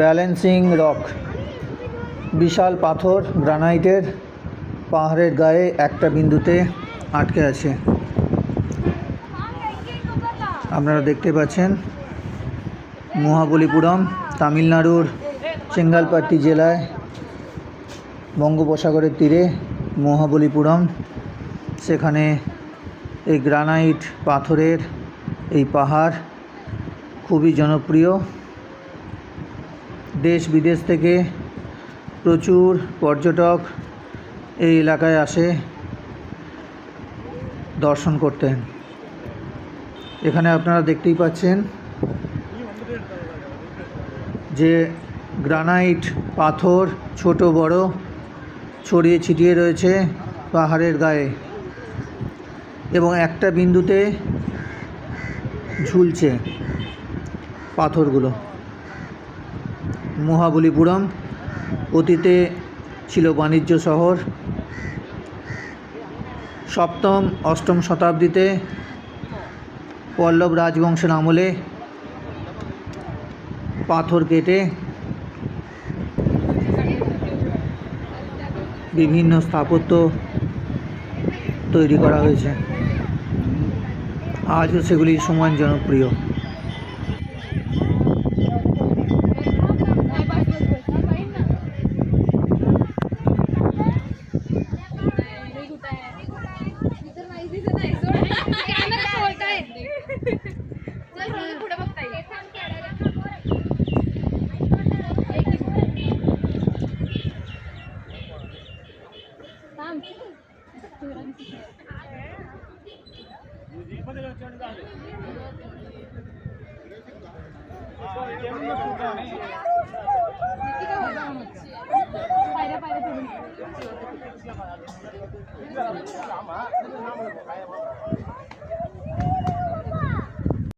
Balancing rock. বিশাল পাথর, গ্রানাইটের পাহাড়ের গায়ে একটা বিন্দুতে আটকে আছে। আপনারা দেখতে পাচ্ছেন মহাবলীপুরম, তামিলনাড়ুর চেঙ্গালপাট্টি জেলায় বঙ্গোপসাগরের তীরে মহাবলীপুরম। সেখানে এই গ্রানাইট পাথরের এই পাহাড় খুবই জনপ্রিয়। দেশ বিদেশ থেকে প্রচুর পর্যটক এই এলাকায় আসে দর্শন করতেন এখানে আপনারা দেখতেই পাচ্ছেন যে গ্রানাইট পাথর ছোট বড় ছড়িয়ে ছিটিয়ে রয়েছে পাহাড়ের গায়ে এবং একটা বিন্দুতে ঝুলছে পাথরগুলো। মহাবলীপুরম অতীতে ছিল বাণিজ্য শহর। সপ্তম, অষ্টম শতাব্দীতে পল্লব রাজবংশের আমলে পাথর কেটে বিভিন্ন স্থাপত্য তৈরি করা হয়েছে। আজও সেগুলি সমান জনপ্রিয়। আমার